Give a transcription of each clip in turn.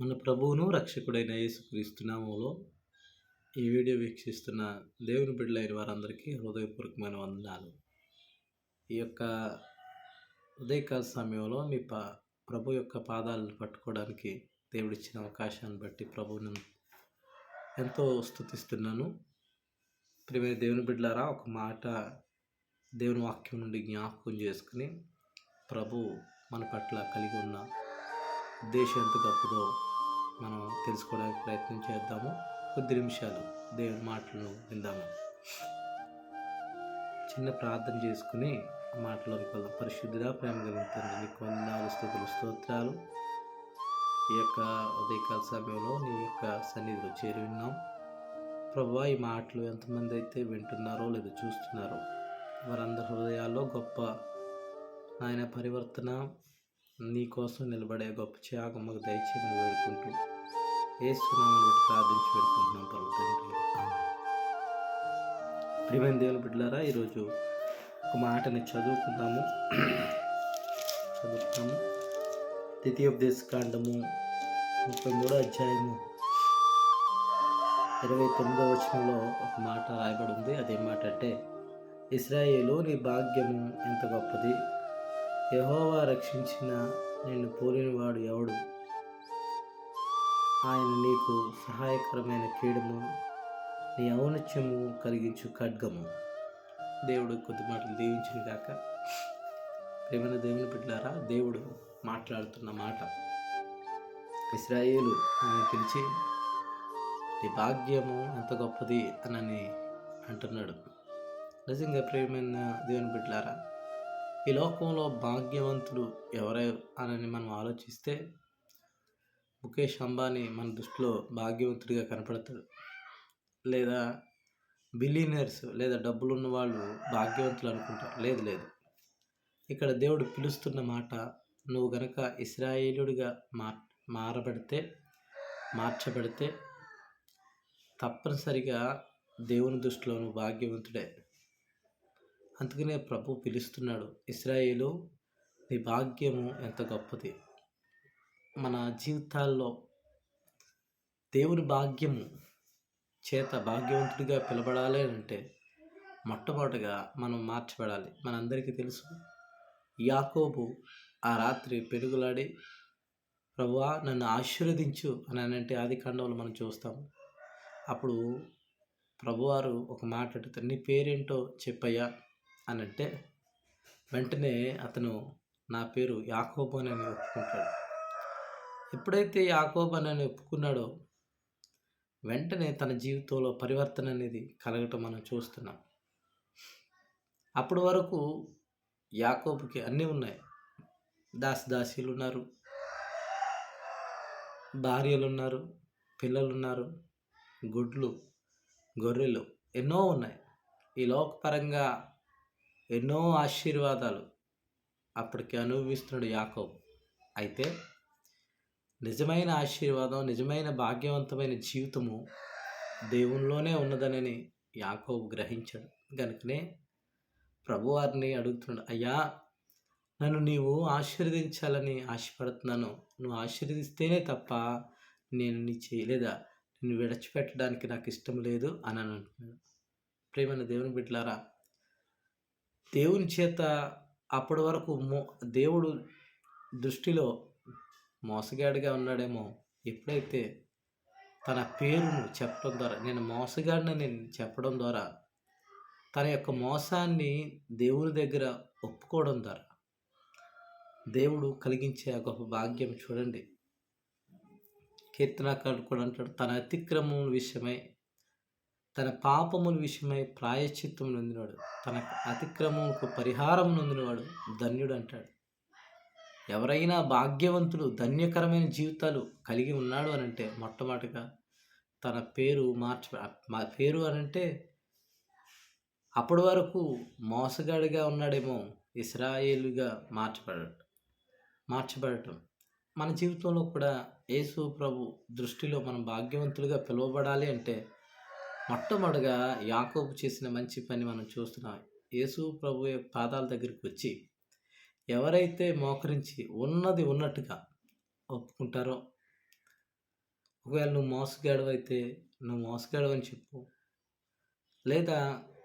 మన ప్రభువును రక్షకుడైన యేసుక్రీస్తు ఈ వీడియో వీక్షిస్తున్న దేవుని బిడ్డలైన వారందరికీ హృదయపూర్వకమైన వందనాలు. ఈ యొక్క ఉదయకాల సమయంలో మీ పా ప్రభు యొక్క పాదాలను పట్టుకోవడానికి దేవుడిచ్చిన అవకాశాన్ని బట్టి ప్రభువును ఎంతో స్థుతిస్తున్నాను ప్రియమైన దేవుని బిడ్డలారా ఒక మాట దేవుని వాక్యం నుండి జ్ఞాపకం చేసుకుని ప్రభు మన పట్ల కలిగి ఉన్న ఉద్దేశం ఎంత గొప్పదో మనం తెలుసుకోవడానికి ప్రయత్నం చేద్దాము. కొద్ది నిమిషాలు దేవుని మాటలను విందాము. చిన్న ప్రార్థన చేసుకుని మాటలోకి వెళ్దాం పరిశుద్ధిగా ప్రేమ కలుగుతుంది నీకు వందనాలు స్థుతులు స్తోత్రాలు. ఈ యొక్క ఉదయకాల సమయంలో నీ యొక్క సన్నిధిలో చేరి విన్నాం ప్రభా ఈ మాటలు ఎంతమంది అయితే వింటున్నారో లేదా చూస్తున్నారో వారందరి హృదయాల్లో గొప్ప ఆయన పరివర్తన నీ కోసం నిలబడే గొప్ప త్యాగం మాకు దయచేయమని వేడుకుంటూ వేసుకున్నామని బట్టి ప్రార్థించి పెట్టుకుంటున్నాం పర్వతండి ప్రియమైన దేవుని బిడ్డలారా ఈరోజు ఒక మాటని చదువుకుందాము. చదువుతాము ద్వితీయోపదేశ కాండము ముప్పై మూడో అధ్యాయము ఇరవై తొమ్మిదో వచనంలో ఒక మాట రాయబడి ఉంది. అదేం మాట అంటే ఇస్రాయేలు నీ భాగ్యము ఎంత గొప్పది? యహోవా రక్షించిన నిన్ను పోలినవాడు ఎవడు? ఆయన నీకు సహాయకరమైన కీడము నీ ఔనత్యము కలిగించు ఖడ్గము. దేవుడు కొద్ది మాటలు దీవించిన కాక ప్రేమైన దేవుని బిడ్డారా దేవుడు మాట్లాడుతున్న మాట ఇస్రాయేలు అని పిలిచి నీ భాగ్యము ఎంత గొప్పది అని అంటున్నాడు. నిజంగా ప్రేమైన దేవుని బిడ్డలారా ఈ లోకంలో భాగ్యవంతుడు ఎవరే అని మనం ఆలోచిస్తే ముఖేష్ అంబానీ మన దృష్టిలో భాగ్యవంతుడిగా కనపడతాడు. లేదా బిలీనియర్స్ లేదా డబ్బులు ఉన్న వాళ్ళు భాగ్యవంతులు అనుకుంటారు. లేదు లేదు. ఇక్కడ దేవుడు పిలుస్తున్న మాట నువ్వు గనక ఇస్రాయేలుడిగా మార్ మారబడితే మార్చబడితే తప్పనిసరిగా దేవుని దృష్టిలో నువ్వు భాగ్యవంతుడే. అందుకనే ప్రభు పిలుస్తున్నాడు ఇస్రాయేలు నీ భాగ్యము ఎంత గొప్పది? మన జీవితాల్లో దేవుని భాగ్యము చేత భాగ్యవంతుడిగా పిలబడాలి అంటే మొట్టమొదటిగా మనం మార్చబడాలి. మనందరికీ తెలుసు యాకోబు ఆ రాత్రి పెరుగులాడి ప్రభువా నన్ను ఆశీర్వదించు అని అంటే ఆది కాండంలో మనం చూస్తాం. అప్పుడు ప్రభువారు ఒక మాట అడుగుతారు నీ పేరేంటో చెప్పయ్యా అని అంటే వెంటనే అతను నా పేరు యాకోబు అని ఒప్పుకుంటాడు. ఎప్పుడైతే యాకోబ అని ఒప్పుకున్నాడో వెంటనే తన జీవితంలో పరివర్తన అనేది కలగటం మనం చూస్తున్నాం. అప్పటి వరకు యాకోబుకి అన్నీ ఉన్నాయి. దాసదాసీలు ఉన్నారు భార్యలు ఉన్నారు పిల్లలు ఉన్నారు గుడ్లు గొర్రెలు ఎన్నో ఉన్నాయి. ఈ లోకపరంగా ఎన్నో ఆశీర్వాదాలు అప్పటికి అనుభవిస్తున్నాడు యాకోబు. అయితే నిజమైన ఆశీర్వాదం నిజమైన భాగ్యవంతమైన జీవితము దేవునిలోనే ఉన్నదనని యాకోబు గ్రహించాడు. కనుకనే ప్రభువారిని అడుగుతున్నాడు అయ్యా నన్ను నీవు ఆశీర్వదించాలని ఆశపడుతున్నాను. నువ్వు ఆశీర్వదిస్తేనే తప్ప నేను నీ చేయలేదా? నిన్ను విడిచిపెట్టడానికి నాకు ఇష్టం లేదు అని అంటున్నాడు. ప్రేమైన దేవుని బిడ్డలారా దేవుని చేత అప్పటి వరకు మో దేవుడు దృష్టిలో మోసగాడిగా ఉన్నాడేమో ఎప్పుడైతే తన పేరును చెప్పడం ద్వారా నేను మోసగాడిని నేను చెప్పడం ద్వారా తన యొక్క మోసాన్ని దేవుని దగ్గర ఒప్పుకోవడం ద్వారా దేవుడు కలిగించే ఆ గొప్ప భాగ్యం చూడండి. కీర్తనాకారుడు కూడా అంటాడు తన అతిక్రమముల విషయమై తన పాపముల విషయమై ప్రాయశ్చిత్తం నొందినవాడు తన అతిక్రమముకు పరిహారం నొందినవాడు ధన్యుడు అంటాడు. ఎవరైనా భాగ్యవంతులు ధన్యకరమైన జీవితాలు కలిగి ఉన్నాడు అని అంటే మొట్టమొదటిగా తన పేరు మార్చి మా పేరు అనంటే అప్పటి వరకు మోసగాడిగా ఉన్నాడేమో ఇస్రాయేలుగా మార్చబడటం మార్చబడటం. మన జీవితంలో కూడా యేసు ప్రభు దృష్టిలో మనం భాగ్యవంతులుగా పిలువబడాలి అంటే మొట్టమొదటిగా యాకోబు చేసిన మంచి పని మనం చూస్తున్నాం. యేసు ప్రభు పాదాల దగ్గరికి వచ్చి ఎవరైతే మోకరించి ఉన్నది ఉన్నట్టుగా ఒప్పుకుంటారో ఒకవేళ నువ్వు మోసగాడవైతే అయితే నువ్వు మోసగాడు అని చెప్పు. లేదా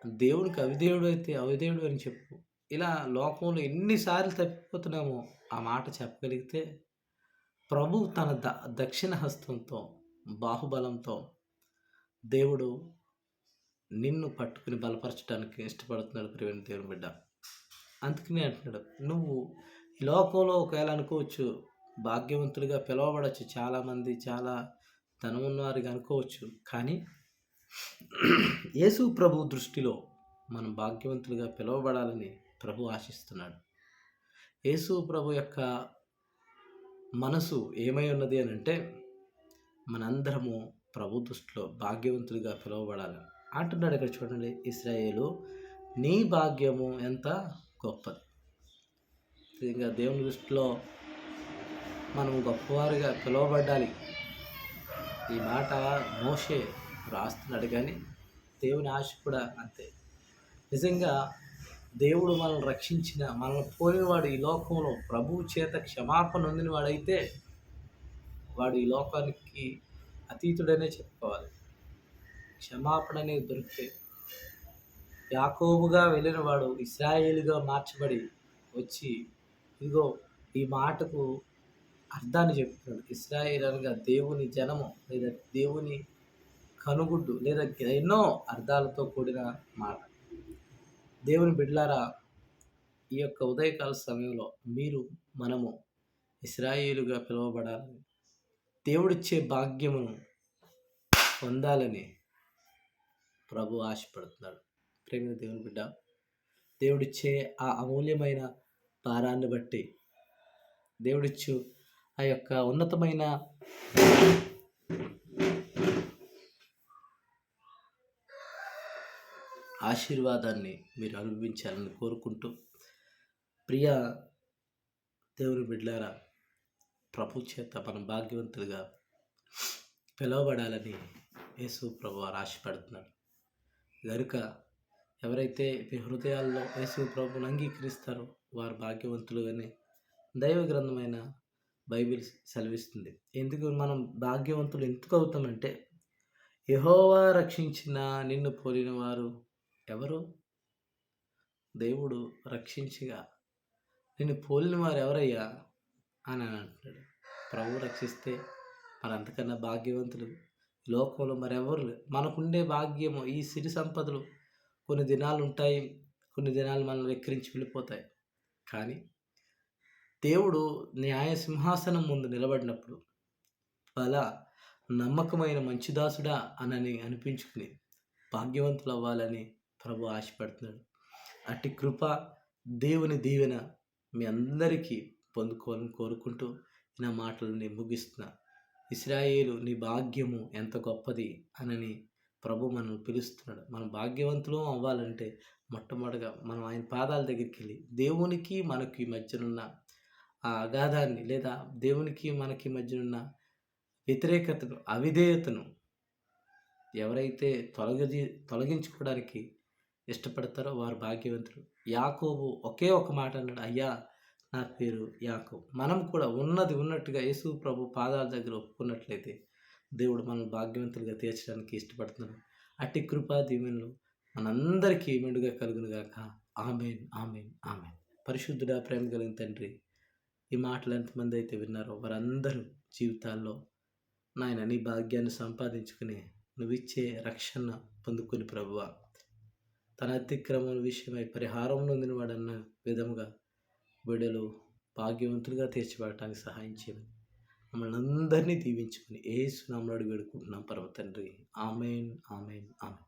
దేవుడికి అవిదేవుడు అయితే అవిదేవుడు అని చెప్పు. ఇలా లోకంలో ఎన్నిసార్లు తప్పిపోతున్నామో ఆ మాట చెప్పగలిగితే ప్రభు తన ద దక్షిణ హస్తంతో బాహుబలంతో దేవుడు నిన్ను పట్టుకుని బలపరచడానికి ఇష్టపడుతున్నాడు ప్రియమైన దేవుని బిడ్డ. అందుకనే అంటున్నాడు. నువ్వు ఈ లోకంలో ఒకవేళ అనుకోవచ్చు భాగ్యవంతులుగా పిలువబడచ్చు చాలామంది చాలా ధనం ఉన్నవారిగా అనుకోవచ్చు కానీ యేసు ప్రభు దృష్టిలో మనం భాగ్యవంతులుగా పిలువబడాలని ప్రభు ఆశిస్తున్నాడు. యేసు ప్రభు యొక్క మనసు ఏమై ఉన్నది అని అంటే మనందరము ప్రభు దృష్టిలో భాగ్యవంతులుగా పిలువబడాలి. అంటున్నాడు ఇక్కడ చూడండి ఇస్రాయేలు నీ భాగ్యము ఎంత? గొప్పది. ఇంకా దేవుని దృష్టిలో మనం గొప్పవారిగా పిలువబడ్డాలి. ఈ మాట మోషే రాస్తున్నాడు కానీ దేవుని ఆశ కూడా అంతే. నిజంగా దేవుడు మనల్ని రక్షించిన మనల్ని పోయినవాడు ఈ లోకంలో ప్రభువు చేత క్షమాపణ నొందిన వాడైతే వాడు ఈ లోకానికి అతీతుడనే చెప్పుకోవాలి. క్షమాపణ అనేది దొరికితే యాకోబుగా వెళ్ళిన వాడు ఇస్రాయేలుగా మార్చబడి వచ్చి ఇదిగో ఈ మాటకు అర్థాన్ని చెప్తున్నాడు. ఇస్రాయేల్ అనగా దేవుని జనము లేదా దేవుని కనుగుడ్డు లేదా ఎన్నో అర్థాలతో కూడిన మాట. దేవుని బిడ్లారా ఈ యొక్క ఉదయకాల సమయంలో మీరు మనము ఇస్రాయేలుగా పిలువబడాలని దేవుడిచ్చే భాగ్యమును పొందాలని ప్రభు ఆశపడుతున్నాడు. ప్రేమ దేవుని బిడ్డ. దేవుడిచ్చే ఆ అమూల్యమైన భారాన్ని బట్టి దేవుడిచ్చు ఆ యొక్క ఉన్నతమైన ఆశీర్వాదాన్ని మీరు అనుభవించాలని కోరుకుంటూ ప్రియ దేవుని బిడ్డారా ప్రభు చేత మనం భాగ్యవంతులుగా పిలువబడాలని యేసు ప్రభు ఆశపడుతున్నాడు గనుక ఎవరైతే మీ హృదయాల్లో యేసు ప్రభుని అంగీకరిస్తారో వారు భాగ్యవంతులుగానే దైవ గ్రంథమైన బైబిల్ సెలవిస్తుంది. ఎందుకు మనం భాగ్యవంతులు ఎందుకు అవుతామంటే యహోవా రక్షించిన నిన్ను పోలిన వారు ఎవరు? దేవుడు రక్షించగా నిన్ను పోలిన వారు ఎవరయ్యా? అని అంటున్నాడు. ప్రభు రక్షిస్తే మరి అంతకన్నా భాగ్యవంతులు లోకంలో మరెవరు మనకుండే భాగ్యము ఈ సిరి సంపదలు కొన్ని దినాలు ఉంటాయి కొన్ని దినాలు మనల్ని వెక్కిరించి వెళ్ళిపోతాయి. కానీ దేవుడు న్యాయ సింహాసనం ముందు నిలబడినప్పుడు బల నమ్మకమైన మంచిదాసుడా అనని అనిపించుకుని భాగ్యవంతులు అవ్వాలని ప్రభు ఆశపడుతున్నాడు. అట్టి కృప దేవుని దీవెన మీ అందరికీ పొందుకోవాలని కోరుకుంటూ నా మాటలని ముగిస్తున్నా. ఇస్రాయేలు నీ భాగ్యము ఎంత గొప్పది అనని ప్రభు మనల్ని పిలుస్తున్నాడు. మనం భాగ్యవంతులు అవ్వాలంటే మొట్టమొదటిగా మనం ఆయన పాదాల దగ్గరికి వెళ్ళి దేవునికి మనకి మధ్యనున్న ఆ అగాధాన్ని లేదా దేవునికి మనకి మధ్యనున్న వ్యతిరేకతను అవిధేయతను ఎవరైతే తొలగి తొలగించుకోవడానికి ఇష్టపడతారో వారు భాగ్యవంతులు. యాకోబు ఒకే ఒక మాట అన్నాడు అయ్యా నా పేరు యాకో మనం కూడా ఉన్నది ఉన్నట్టుగా యేసు ప్రభు పాదాల దగ్గర ఒప్పుకున్నట్లయితే దేవుడు మనం భాగ్యవంతులుగా తీర్చడానికి ఇష్టపడుతున్నాడు. అట్టి కృపా దీవెనలు మనందరికీ మెండుగా కలుగునుగాక. Amen amen amen. పరిశుద్ధుడా ప్రేమ కలిగిన తండ్రి ఈ మాటలు ఎంతమంది అయితే విన్నారో వారందరూ జీవితాల్లో నాయన నీ భాగ్యాన్ని సంపాదించుకుని నువ్విచ్చే రక్షణ పొందుకుని ప్రభువ. తన అతిక్రమం విషయమై పరిహారం నొందినవాడన్న విధముగా బిడలు భాగ్యవంతులుగా తీర్చిపెట్టడానికి సహాయం చేయమని మమ్మల్ని అందరినీ దీవించుకుని ఏ సునామలాడు వేడుకుంటున్నాం పర్వ తండ్రి ఆమెన్ ఆమెన్ ఆమెన్.